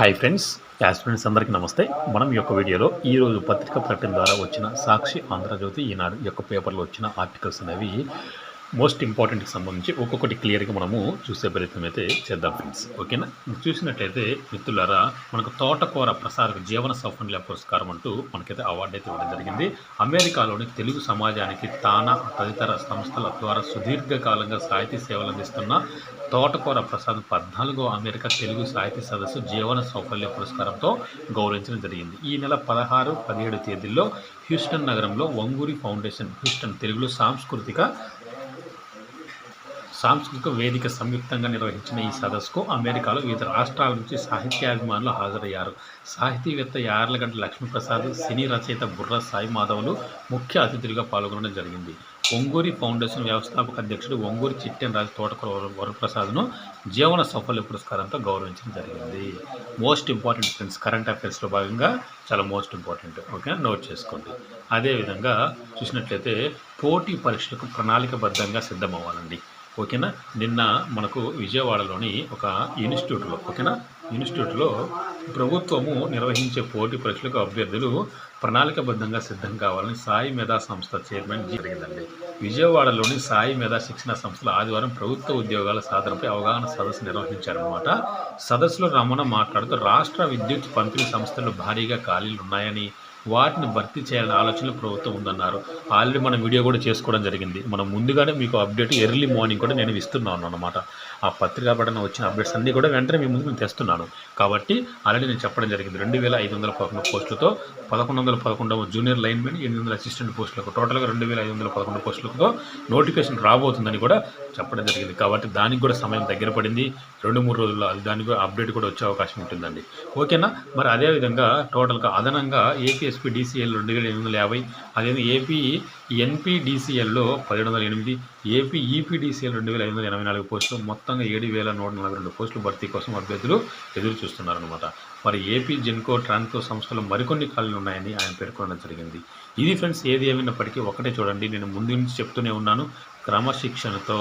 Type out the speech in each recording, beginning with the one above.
Hi friends friends అందరికీ నమస్తే. మనం ఈ యొక్క వీడియోలో ఈ రోజు పత్రికా ప్రకటన ద్వారా వచ్చిన సాక్షి ఆంధ్రజ్యోతి ఈనాడు యొక్క పేపర్లో వచ్చిన ఆర్టికల్స్ అనేవి మోస్ట్ ఇంపార్టెంట్కి సంబంధించి ఒక్కొక్కటి క్లియర్గా మనము చూసే ప్రయత్నం అయితే చేద్దాం ఫ్రెండ్స్ ఓకేనా చూసినట్లయితే మిత్రులారా మనకు తోటకూర ప్రసార జీవన సౌఫల్య పురస్కారం అంటూ మనకైతే అవార్డు అయితే ఇవ్వడం జరిగింది. అమెరికాలోని తెలుగు సమాజానికి తానా తదితర సంస్థల ద్వారా సుదీర్ఘకాలంగా సాహితీ సేవలు అందిస్తున్న తోటకూర ప్రసాద్ పద్నాలుగో అమెరికా తెలుగు సాహిత్య సదస్సు జీవన సౌకర్య పురస్కారంతో గౌరవించడం జరిగింది. ఈ నెల పదహారు పదిహేడు తేదీల్లో హ్యూస్టన్ నగరంలో వంగూరి ఫౌండేషన్ హ్యూస్టన్ తెలుగులో సాంస్కృతిక సాంస్కృతిక వేదిక సంయుక్తంగా నిర్వహించిన ఈ సదస్సుకు అమెరికాలో వివిధ రాష్ట్రాల నుంచి సాహిత్యాభిమానులు హాజరయ్యారు. సాహితీవేత్త యార్లగడ్డ లక్ష్మీప్రసాద్ సినీ రచయిత బుర్ర సాయి మాధవులు ముఖ్య అతిథులుగా పాల్గొనడం జరిగింది. ఒంగూరి ఫౌండేషన్ వ్యవస్థాపక అధ్యక్షుడు ఒంగూరి చిట్టెన్ రాజు తోటకూర వరప్రసాద్ను జీవన సౌకర్య పురస్కారంతో గౌరవించడం జరిగింది. మోస్ట్ ఇంపార్టెంట్ ఫ్రెండ్స్ కరెంట్ అఫైర్స్లో భాగంగా చాలా మోస్ట్ ఇంపార్టెంట్ ఓకే నోట్ చేసుకోండి. అదేవిధంగా చూసినట్లయితే పోటీ పరీక్షలకు ప్రణాళికబద్ధంగా సిద్ధమవ్వాలండి. ఓకేనా? నిన్న మనకు విజయవాడలోని ఒక ఇన్స్టిట్యూట్లో ఓకేనా? ఇన్స్టిట్యూట్లో ప్రభుత్వము నిర్వహించే పోటీ పరీక్షలకు అభ్యర్థులు ప్రణాళికబద్ధంగా సిద్ధం కావాలని సాయి మేధా సంస్థ చైర్మన్ జరిగిందండి. విజయవాడలోని సాయి మేధా శిక్షణ సంస్థలు ఆదివారం ప్రభుత్వ ఉద్యోగాల సాధనపై అవగాహన సదస్సు నిర్వహించారన్నమాట. సదస్సులో రమణ మాట్లాడుతూ రాష్ట్ర విద్యుత్ పంపిణీ సంస్థలు భారీగా ఖాళీలు ఉన్నాయని వాటిని భర్తీ చేయాలనే ఆలోచనలు ప్రభుత్వం ఉందన్నారు. ఆల్రెడీ మనం వీడియో కూడా చేసుకోవడం జరిగింది. మనం ముందుగానే మీకు అప్డేట్ ఎర్లీ మార్నింగ్ కూడా నేను ఇస్తున్నాను అన్నమాట. ఆ పత్రికా పఠన వచ్చిన అప్డేట్స్ అన్నీ కూడా వెంటనే మీ ముందు నేను తెస్తున్నాను. కాబట్టి ఆల్రెడీ నేను చెప్పడం జరిగింది. రెండు వేల ఐదు వందల పదకొండు పోస్టులతో పదకొండు వందల పదకొండవ జూనియర్ లైన్మెన్ ఎనిమిది వందల అసిస్టెంట్ పోస్టులకు టోటల్గా రెండు వేల ఐదు వందల పదకొండు పోస్టులతో నోటిఫికేషన్ రాబోతుందని కూడా చెప్పడం జరిగింది. కాబట్టి దానికి కూడా సమయం దగ్గర పడింది. రెండు మూడు రోజుల్లో అది దానికి కూడా అప్డేట్ కూడా వచ్చే అవకాశం ఉంటుందండి. ఓకేనా? మరి అదేవిధంగా టోటల్గా అదనంగా ఏపీ డీసీఎల్ రెండు వేల ఎనిమిది వందల యాభై అదేవిధంగా ఏపీ ఎన్పీడీసీఎల్లో పదిహేడు వందల ఎనిమిది ఏపీ ఈపీడీసీఎల్ రెండు వేల ఐదు వందల ఎనభై నాలుగు పోస్టులు మొత్తంగా ఏడు వేల నూట నలభై రెండు పోస్టులు భర్తీ కోసం అభ్యర్థులు ఎదురు చూస్తున్నారనమాట మరి ఏపీ జెన్కో ట్రాన్స్కో సంస్థలు మరికొన్ని ఖాళీలు ఉన్నాయని ఆయన పేర్కొనడం జరిగింది. ఇది ఫ్రెండ్స్ ఏది ఏమైనప్పటికీ ఒకటే చూడండి. నేను ముందు నుంచి చెప్తూనే ఉన్నాను. క్రమశిక్షణతో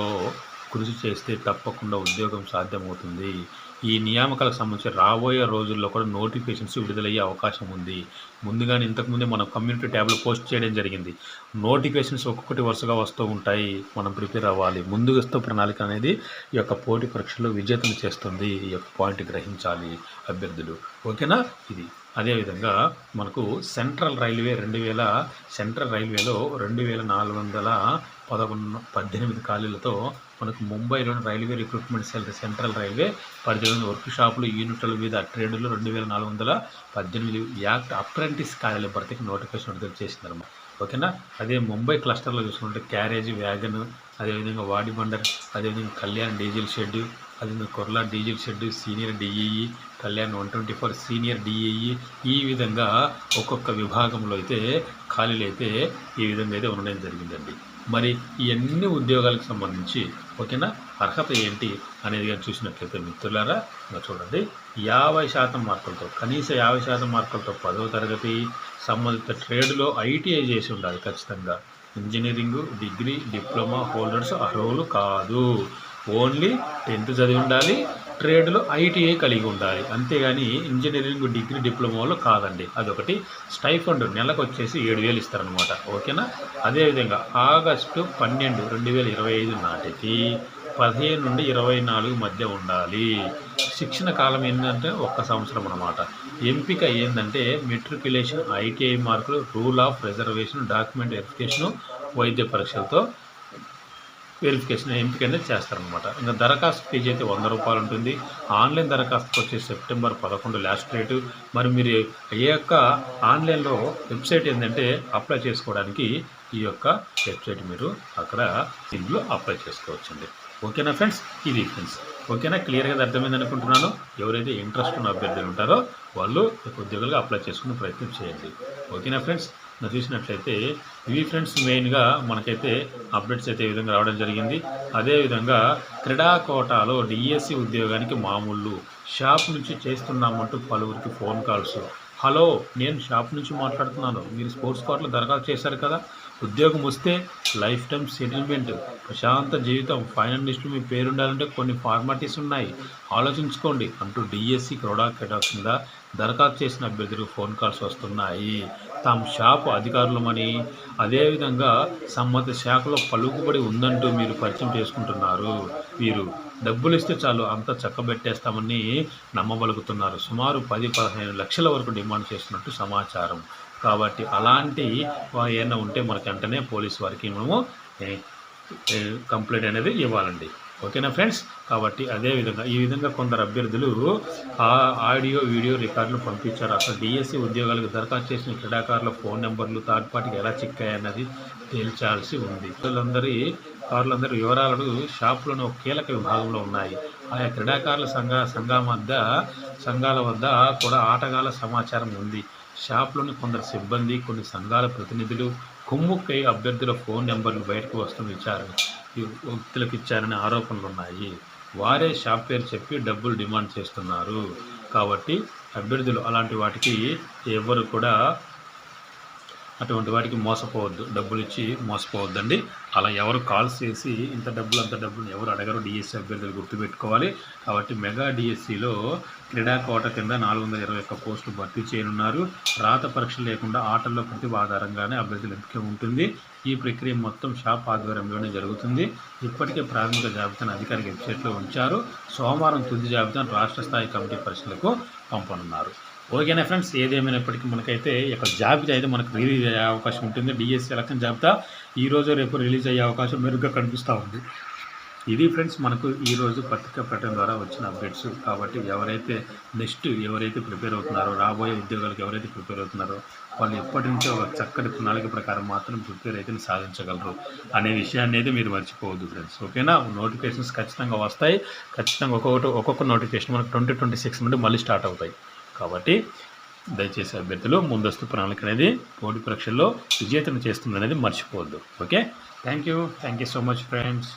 కృషి చేస్తే తప్పకుండా ఉద్యోగం సాధ్యమవుతుంది. ఈ నియామకాలకు సంబంధించి రాబోయే రోజుల్లో కూడా నోటిఫికేషన్స్ విడుదలయ్యే అవకాశం ఉంది. ముందుగానే ఇంతకుముందే మనం కమ్యూనిటీ ట్యాబ్లో పోస్ట్ చేయడం జరిగింది. నోటిఫికేషన్స్ ఒక్కొక్కటి వరుసగా వస్తూ ఉంటాయి. మనం ప్రిపేర్ అవ్వాలి. ముందుగస్తు ప్రణాళిక అనేది ఈ యొక్క పోటీ పరీక్షలో విజేతను చేస్తుంది. ఈ యొక్క పాయింట్ గ్రహించాలి. అభ్యర్థులు. ఓకేనా? ఇది. అదేవిధంగా మనకు సెంట్రల్ రైల్వే రెండు వేల సెంట్రల్ రైల్వేలో రెండు వేల నాలుగు వందల పదకొండు పద్దెనిమిది ఖాళీలతో మనకు ముంబైలోని railway recruitment cell central railway పరిధిలోని వర్క్ షాపులు యూనిట్ల మీద ట్రేడులు రెండు వేల నాలుగు వందల పద్దెనిమిది యాక్ట్ అప్రెంటిస్ ఖాళీల భర్తీకి నోటిఫికేషన్ విడుదల చేసిందన్నమాట. ఓకేనా? అదే ముంబై క్లస్టర్లో చూసుకుంటే క్యారేజ్ వ్యాగన్ అదేవిధంగా వాడి బండర్ అదేవిధంగా కళ్యాణ్ డీజిల్ షెడ్ అదేవిధంగా Kurla diesel shed senior DEE Kalyan one twenty four senior DEE. ఈ విధంగా ఒక్కొక్క విభాగంలో అయితే ఖాళీలు అయితే ఈ విధంగా అయితే ఉండడం జరిగిందండి. మరి ఈ అన్ని ఉద్యోగాలకు సంబంధించి ఓకేనా? అర్హత ఏంటి అనేది కానీ చూసినట్లయితే మిత్రులారా ఇంకా చూడండి. యాభై శాతం మార్కులతో కనీస యాభై శాతం మార్కులతో పదవ తరగతి సంబంధిత ట్రేడ్లో ఐటీఐ చేసి ఉండాలి ఖచ్చితంగా. ఇంజనీరింగ్ డిగ్రీ డిప్లొమా హోల్డర్స్ అర్హులు కాదు. ఓన్లీ టెన్త్ చదివి ఉండాలి ట్రేడ్లో ఐటీఐ కలిగి ఉండాలి. అంతేగాని ఇంజనీరింగ్ డిగ్రీ డిప్లొమాలో కాదండి. అదొకటి. స్టైఫండ్ నెలకు వచ్చేసి ఏడు వేలు ఇస్తారనమాట ఓకేనా? అదేవిధంగా ఆగస్టు పన్నెండు రెండు వేల ఇరవై ఐదు నాటికి పదిహేను నుండి ఇరవై నాలుగు మధ్య ఉండాలి. శిక్షణ కాలం ఏంటంటే ఒక్క సంవత్సరం అనమాట ఎంపిక ఏంటంటే matriculation ITI marks rule of reservation document verification వైద్య పరీక్షలతో వెరిఫికేషన్ ఎంపిక అనేది చేస్తారనమాట ఇంకా దరఖాస్తు ఫీజు అయితే వంద రూపాయలు ఉంటుంది. ఆన్లైన్ దరఖాస్తుకు వచ్చి సెప్టెంబర్ పదకొండు లాస్ట్ డేటు. మరి మీరు ఈ యొక్క ఆన్లైన్లో వెబ్సైట్ ఏంటంటే అప్లై చేసుకోవడానికి ఈ యొక్క వెబ్సైట్ మీరు అక్కడ ఇందులో అప్లై చేసుకోవచ్చండి. ఓకేనా ఫ్రెండ్స్? ఇది ఫ్రెండ్స్. ఓకేనా? క్లియర్గా అర్థమైంది అనుకుంటున్నాను. ఎవరైతే ఇంట్రెస్ట్ ఉన్న అభ్యర్థులు ఉంటారో వాళ్ళు ఉద్యోగాలుగా అప్లై చేసుకునే ప్రయత్నం చేయండి. ఓకేనా ఫ్రెండ్స్? చూసినట్లయితే ఇవి ఫ్రెండ్స్ మెయిన్గా మనకైతే అప్డేట్స్ అయితే ఈ విధంగా రావడం జరిగింది. అదేవిధంగా క్రీడా కోటాలో డిఎస్సి ఉద్యోగానికి మామూలు షాప్ నుంచి చేస్తున్నామంటూ పలువురికి ఫోన్ కాల్స్. హలో నేను షాప్ నుంచి మాట్లాడుతున్నాను. మీరు స్పోర్ట్స్ కోటలో దరఖాస్తు చేశారు కదా? ఉద్యోగం వస్తే లైఫ్ టైం సెటిల్మెంట్ ప్రశాంత జీవితం. ఫైనల్ లిస్టు మీ పేరు ఉండాలంటే కొన్ని ఫార్మాలిటీస్ ఉన్నాయి. ఆలోచించుకోండి అంటూ డిఎస్సి క్రోడా కేటా కింద దరఖాస్తు చేసిన అభ్యర్థులకు ఫోన్ కాల్స్ వస్తున్నాయి. తాము షాపు అధికారులమని అదేవిధంగా సంబంధిత శాఖలో పలుకుబడి ఉందంటూ మీరు పరిచయం చేసుకుంటున్నారు. వీరు డబ్బులు ఇస్తే చాలు అంతా చక్కబెట్టేస్తామని నమ్మబలుగుతున్నారు. సుమారు పది పదిహేను లక్షల వరకు డిమాండ్ చేస్తున్నట్టు సమాచారం. కాబట్టి అలాంటి ఏమైనా ఉంటే మనకి వెంటనే పోలీస్ వారికి మనము కంప్లైంట్ అనేది ఇవ్వాలండి. ఓకేనా ఫ్రెండ్స్? కాబట్టి అదే విధంగా ఈ విధంగా కొందరు అభ్యర్థులు ఆ ఆడియో వీడియో రికార్డులు పంపించారు. అసలు డిఎస్సి ఉద్యోగాలకు దరఖాస్తు చేసిన క్రీడాకారుల ఫోన్ నెంబర్లు థర్డ్ పార్టీకి ఎలా చిక్కాయన్నది తేల్చాల్సి ఉంది. వీళ్ళందరి కారులందరి వివరాలు షాపులోని ఒక కీలక విభాగంలో ఉన్నాయి. ఆయా క్రీడాకారుల సంఘ సంఘం వద్ద సంఘాల వద్ద కూడా ఆటగాళ్ళ సమాచారం ఉంది. షాప్లోని కొందరు సిబ్బంది కొన్ని సంఘాల ప్రతినిధులు కుమ్ముక్కై అభ్యర్థుల ఫోన్ నెంబర్లు బయటకు వస్తున్న విచారణ వ్యక్తులకు ఇచ్చారనే ఆరోపణలు ఉన్నాయి వారే షాప్ పేరు చెప్పి డబ్బులు డిమాండ్ చేస్తున్నారు. కాబట్టి అభ్యర్థులు అలాంటి వాటికి ఎవరు కూడా అటువంటి వాటికి మోసపోవద్దు. డబ్బులు ఇచ్చి మోసపోవద్దండి. అలా ఎవరు కాల్స్ చేసి ఇంత డబ్బులు అంత డబ్బులు ఎవరు అడగరు. డిఎస్సీ అభ్యర్థులు గుర్తుపెట్టుకోవాలి. కాబట్టి మెగా డిఎస్సిలో క్రీడా కోట కింద నాలుగు వందల ఇరవై ఒక్క పోస్టులు భర్తీ చేయనున్నారు. రాత పరీక్షలు లేకుండా ఆటల్లో ప్రతిభ ఆధారంగానే అభ్యర్థుల ఎంపిక ఉంటుంది. ఈ ప్రక్రియ మొత్తం షాప్ ఆధ్వర్యంలోనే జరుగుతుంది. ఇప్పటికే ప్రాథమిక జాబితాను అధికారిక వెబ్సైట్లో ఉంచారు. సోమవారం తుది జాబితాను రాష్ట్ర స్థాయి కమిటీ పరీక్షలకు పంపనున్నారు. ఓకేనా ఫ్రెండ్స్? ఏదేమైనప్పటికీ మనకైతే ఈ యొక్క జాబితా అయితే మనకు రిలీజ్ అయ్యే అవకాశం ఉంటుంది. బీఎస్సీ ఎలక్షన్ జాబితా ఈ రోజు రేపు రిలీజ్ అయ్యే అవకాశం మెరుగ్గా కనిపిస్తూ ఉంది. ఇది ఫ్రెండ్స్ మనకు ఈరోజు పత్రికా ప్రకటన ద్వారా వచ్చిన అప్డేట్స్. కాబట్టి ఎవరైతే నెక్స్ట్ ఎవరైతే ప్రిపేర్ అవుతున్నారో రాబోయే ఉద్యోగాలకు ఎవరైతే ప్రిపేర్ అవుతున్నారో వాళ్ళు ఎప్పటి నుంచో ఒక చక్కటి ప్రణాళిక ప్రకారం మాత్రం ప్రిపేర్ అయితే సాధించగలరు అనే విషయాన్ని అయితే మీరు మర్చిపోవద్దు ఫ్రెండ్స్. ఓకేనా? నోటిఫికేషన్స్ ఖచ్చితంగా వస్తాయి. ఖచ్చితంగా ఒక్కొక్కటి ఒక్కొక్క నోటిఫికేషన్ మనకు ట్వంటీ ట్వంటీ సిక్స్ నుండి మళ్ళీ స్టార్ట్ అవుతాయి. కాబట్టి దయచేసి అభ్యర్థులు ముందస్తు ప్రణాళిక అనేది పోటీ పరీక్షల్లో విజేతను చేస్తుందనేది మర్చిపోవద్దు. Okay? Thank you thank you so much friends.